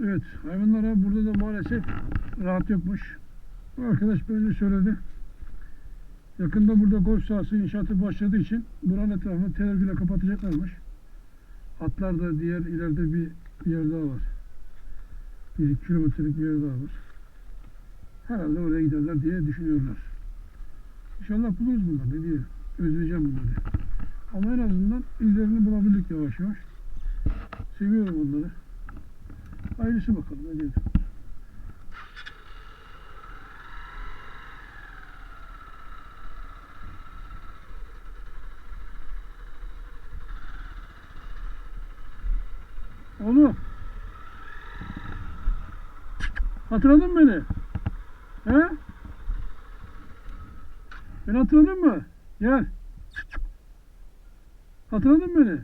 Evet, hayvanlara burada da maalesef rahat yokmuş. Bu arkadaş böyle söyledi. Yakında burada golf sahası inşaatı başladığı için buranın etrafını tel örgüyle kapatacaklarmış. Atlar da diğer ileride bir yer daha var. Bir kilometrelik bir yer daha var. Herhalde oraya giderler diye düşünüyorlar. İnşallah buluruz bunları ne. Özleyeceğim bunları. Ama en azından izlerini bulabildik yavaş yavaş. Seviyorum onları. Hayırlısı bakalım ne diyelim. Oğlum. Hatırladın mı beni? He? Beni hatırladın mı? Gel. Hatırladın mı beni?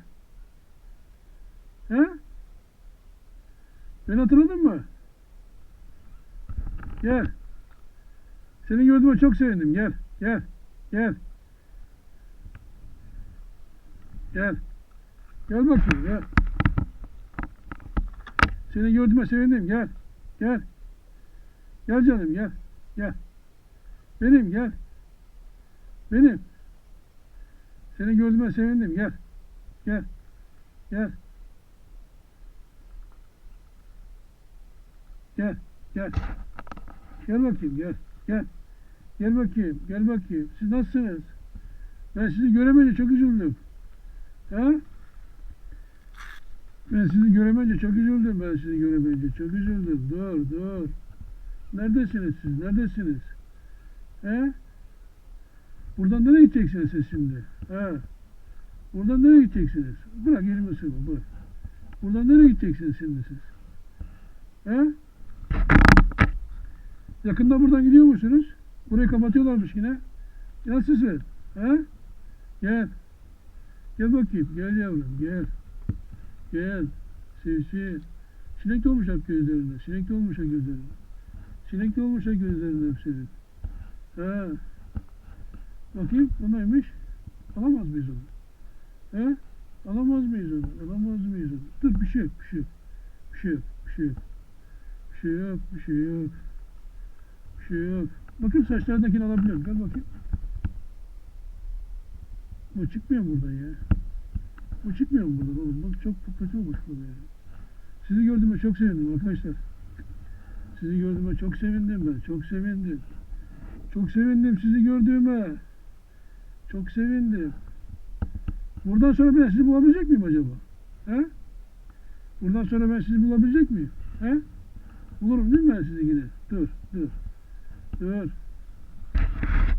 He? Beni hatırladın mı? Gel. Seni gördüğüme çok sevindim. Gel. Gel. Gel. Gel. Gel bakayım gel. Seni gördüğüme sevindim. Gel. Gel. Gel canım gel. Gel. Benim gel. Benim. Seni gördüğüme sevindim. Gel. Gel. Gel. Gel. Gel. Gel bakayım gel. Gel. Gel bakayım. Gel bakayım. Siz nasılsınız? Ben sizi göremeyince çok üzüldüm. Ha? Ben sizi göremeyince çok üzüldüm. Ben sizi göremeyince çok üzüldüm. Dur dur. Neredesiniz siz? Neredesiniz? He? Buradan nereye gideceksiniz siz şimdi? Ha? Buradan nereye gideceksiniz? Bırak elimi ısırma. Bırak. Buradan nereye gideceksiniz şimdi siz? He? Yakında buradan gidiyor musunuz? Burayı kapatıyorlarmış yine. Gel sizi. He? Gel. Gel bakayım. Gel yavrum. Gel. Gel. Sevsi. Sinek dolmuş hep gözlerine. Sinek dolmuş hep gözlerine. Sinek dolmuş hep gözlerine hep senin. Ha. Bakayım o neymiş? Alamaz mıyız onu? He? Alamaz mıyız onu? Alamaz mıyız onu? Dur bir şey yok, bir şey yok. Bir şey yok, bir şey yok. Bir şey yok, bir şey yok. Bir şey yok. Bakayım saçlarındakini alabiliyorum. Gel bakayım. Bu çıkmıyor buradan ya? Bu çıkmıyor mu buradan oğlum? Bak çok kötü olmuş burada ya. Sizi gördüğüme çok sevindim arkadaşlar. Sizi gördüğüme çok sevindim ben. Çok sevindim. Çok sevindim sizi gördüğüme. Çok sevindim. Buradan sonra ben sizi bulabilecek miyim acaba? He? Buradan sonra ben sizi bulabilecek miyim? He? Bulurum değil mi ben sizi yine? Dur, dur. Dur.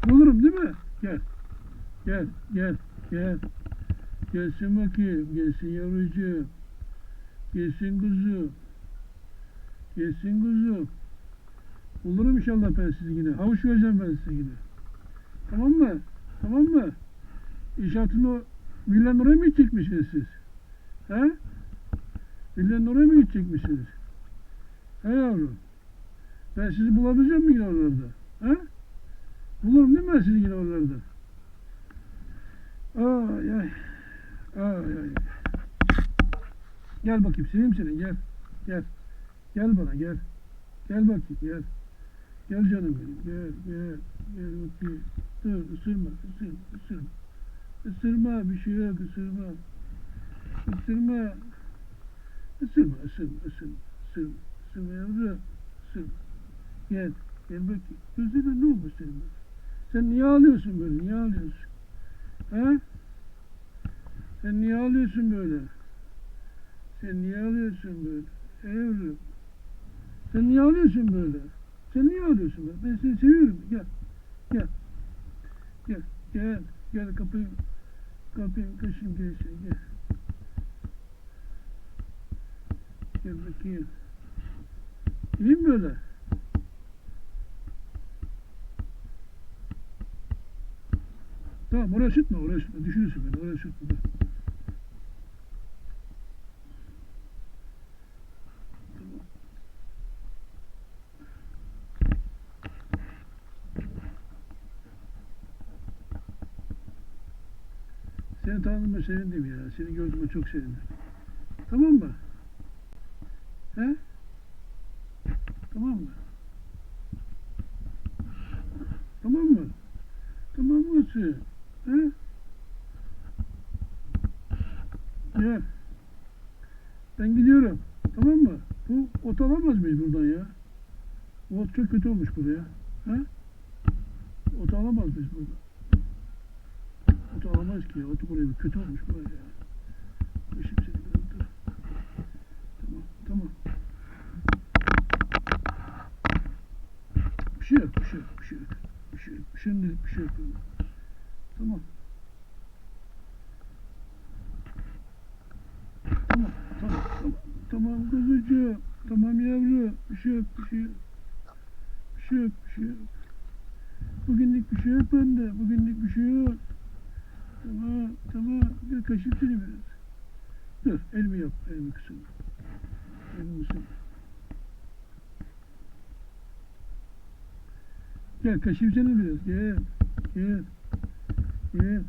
Bulurum değil mi? Gel. Gel, gel, gel. Gelsin bakayım, gelsin yavrucuğum. Gelsin kuzu. Gelsin kuzu. Bulurum inşallah ben sizi yine. Havuç vereceğim ben size yine. Tamam mı? Tamam mı? İnşaatın o villanın oraya mı gidecekmişsiniz siz? He? Villanın oraya mı gidecekmişsiniz? He yavrum? Ben sizi bulabileceğim mi yine oralarda? He? Bulurum değil mi ben sizi yine oralarda? Ay ay. Ay ay. Gel bakayım seveyim seni gel. Gel. Gel bana gel. Gel bakayım gel. Gel canım benim gel gel. Gel bakayım. Dur ısırma ısırma ısırma. Isırma bir şey yok ısırma. Isırma. Isırma ısırma ısırma. Isırma. Isırma yavrum. Isırma. Gel. Gel bakayım. Gözlerine ne olmuş senin? Sen niye ağlıyorsun böyle? Niye ağlıyorsun? Ha? Sen niye ağlıyorsun böyle? Sen niye ağlıyorsun böyle? Yavrum. Sen niye ağlıyorsun böyle? Sen niye ağlıyorsun böyle? Ben seni seviyorum. Gel. Gel. Gel. Gel. Gel kapıyı. Kapıyı kaşım gelsin. Gel. Gel bakayım. Gideyim mi böyle? Tamam oraya sürtme oraya sürtme. Düşürürsün beni oraya sürtme. Dur. Seni tanıdığıma sevindim ya. Seni gördüğüme çok sevindim. Tamam mı? He? misin? He? Gel. Ben gidiyorum. Tamam mı? Bu ot alamaz mıyız buradan ya? Bu ot çok kötü olmuş buraya. He? Ot alamaz mıyız buradan? Ot alamayız ki ya. Otu buraya kötü olmuş buraya ya. Işık seni biraz dur. Tamam, tamam. Bir şey yok, bir şey yok, bir şey yok. Bir şey yok. Şimdilik bir şey yok. Tamam. Tamam, tamam, tamam. Tamam kuzucuğum. Tamam yavru. Bir şey yok, bir şey yok. Bir şey yok, bir şey yok. Bugünlük bir şey yok bende. Bugünlük bir şey yok. Tamam, tamam. Bir kaşık seni biraz. Dur, elimi yap, elimi kısın. Elimi kısın gel. Kaşıyım seni biraz. Gel, gel, gel, gel.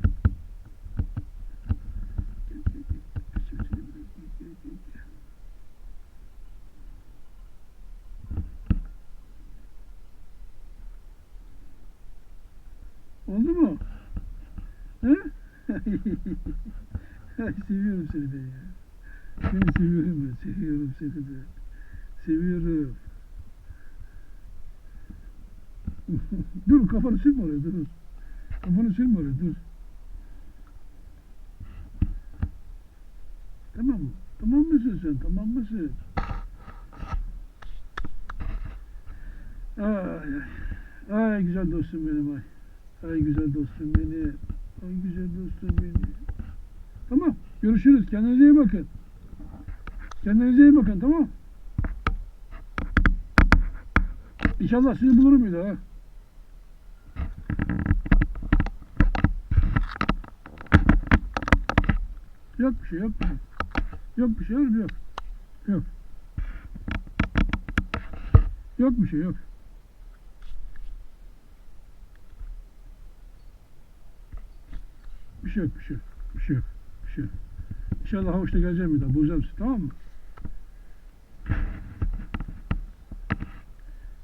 Oldu mu? He? Ay, seviyorum seni ya. Seni seviyorum ben. Seviyorum seni de. Seviyorum. dur kafanı sürme oraya dur. Kafanı sürme oraya dur. Tamam mı? Tamam mısın sen? Tamam mısın? Ay ay. Ay güzel dostum benim ay. Ay güzel dostum beni. Ay güzel dostum beni. Tamam. Görüşürüz. Kendinize iyi bakın. Kendinize iyi bakın tamam. İnşallah sizi bulurum bir daha. Yok bir şey yok şey. Yok bir şey yok yok. Yok. Yok bir şey yok. Bir şey yok bir şey yok. Bir şey yok. Bir şey yok. İnşallah havuçta geleceğim bir daha. Bulacağım sizi tamam mı?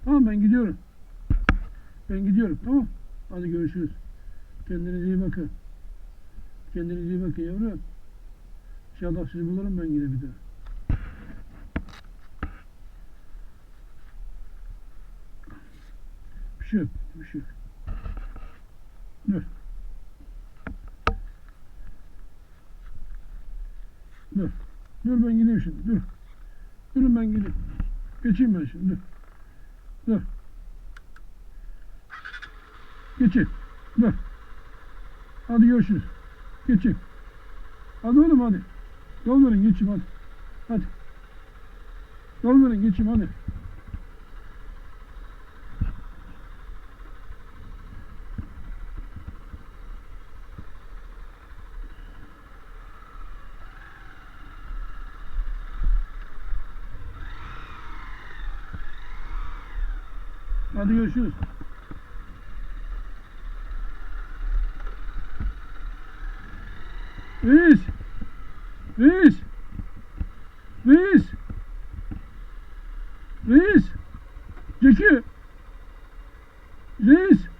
Tamam ben gidiyorum. Ben gidiyorum tamam. Hadi görüşürüz. Kendinize iyi bakın. Kendinize iyi bakın yavrum. İnşallah sizi bulurum ben yine bir daha. Bir şey yok. Bir şey yok. Dur. Dur. Dur ben gideyim şimdi. Dur. Durun ben gideyim. Geçeyim ben şimdi. Dur. Dur. Geçin. Dur. Hadi görüşürüz. Geçin. Hadi oğlum hadi. Yol verin geçeyim hadi. Hadi. Yol verin geçeyim hadi. Hadi görüşürüz. Reis! Reis! Reis! Reis! Zeki! Reis!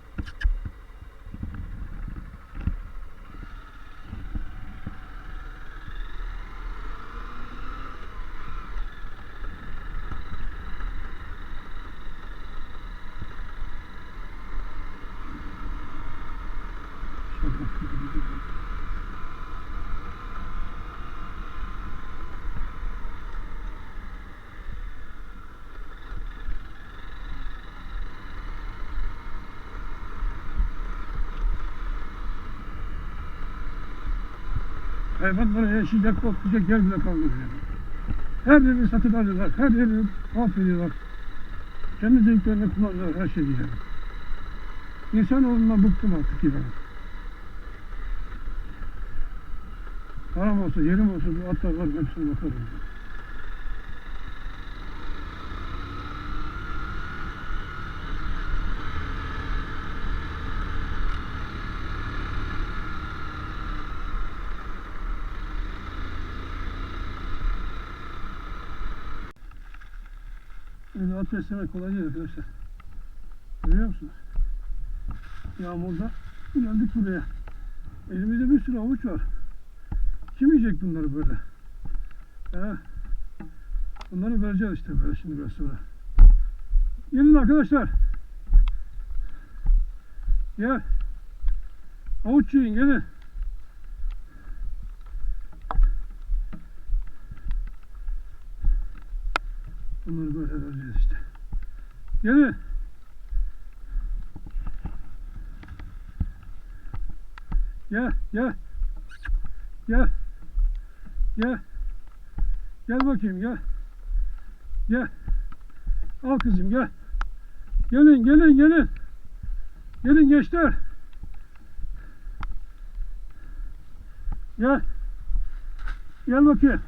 Hayvanlara yaşayacak, koklayacak yer bile kalmadı yani. Her yerini satın alıyorlar, her yerini mahvediyorlar. Kendi zevklerine kullanıyorlar her şeyi yani. İnsanoğlundan bıktım artık yani. Param olsa, yerim olsa bu atlar var, hepsine bakarım. Yani at beslemek kolay değil arkadaşlar. Görüyor musunuz? Yağmurda Geldik buraya. Elimizde bir sürü avuç var. Kim yiyecek bunları böyle? He? Bunları vereceğiz işte böyle şimdi biraz sonra. Gelin arkadaşlar. Gel. Avuç yiyin gelin. Bunları böyle vereceğiz işte. Gelin. Gel, gel. Gel. Gel. Gel bakayım gel. Gel. Al kızım gel. Gelin, gelin, gelin. Gelin gençler. Gel. Gel bakayım.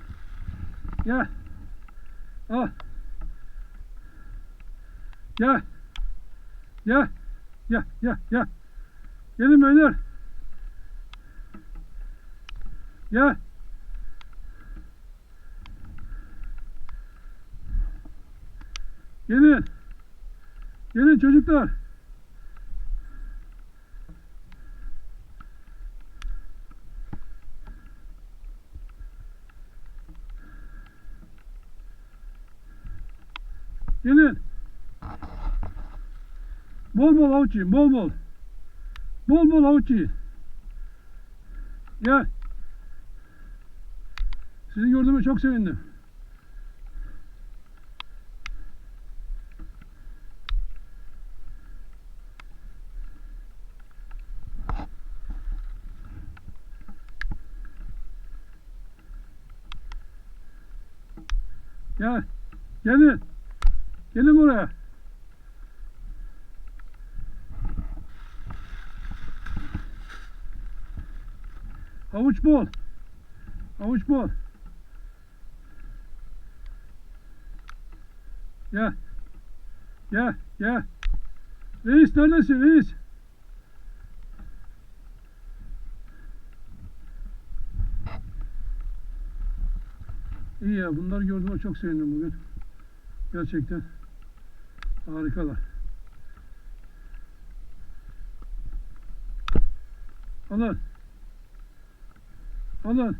Gel. Al. Gel. Gel. Gel, gel, gel. Gelin beyler. Gel. Gelin. Gelin çocuklar. Gelin. Bol bol avuç yiyin, bol bol. Bol bol avuç yiyin. Gel. Sizi gördüğüme çok sevindim. Gel. Gelin. Gelin buraya. Havuç bol. Havuç bol. Gel. Gel, gel. Reis neredesin reis? İyi ya bunları gördüğüme çok sevindim bugün. Gerçekten harikalar. Alın. Alın.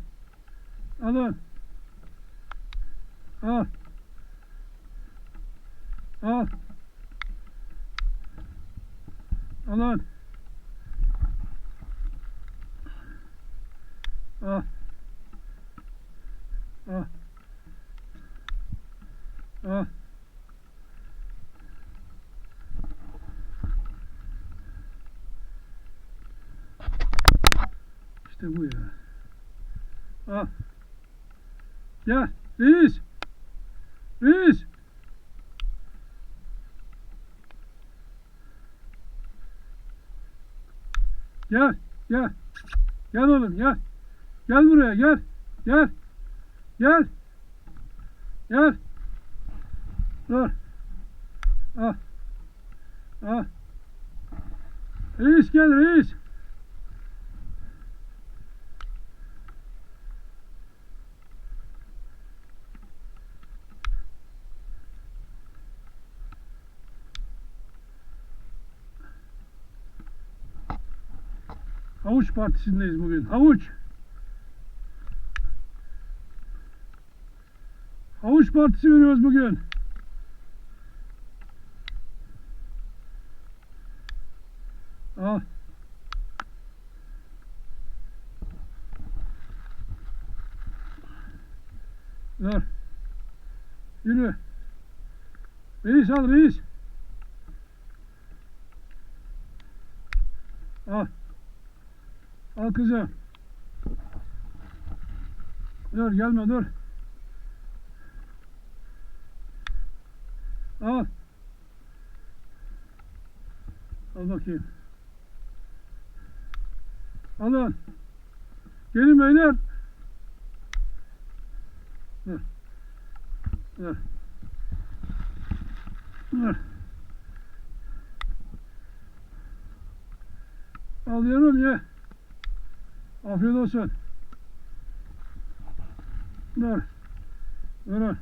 Alın. Al. Al. Alın. Al. Al. Al. İşte bu ya. Al. Gel. Reis. Reis. Gel. Gel. Gel oğlum gel. Gel buraya gel. Gel. Gel. Gel. Dur. Al. Al. Reis gel reis. Havuç Partisi'ndeyiz bugün. Havuç. Havuç Partisi veriyoruz bugün. Al. Dur. Yürü. Reis al reis. Al. Al kızım. Dur gelme dur. Al. Al bakayım. Alın. Gelin beyler. Dur. Dur. Dur. Alıyorum ye. Afiyet olsun. Dur. Dur.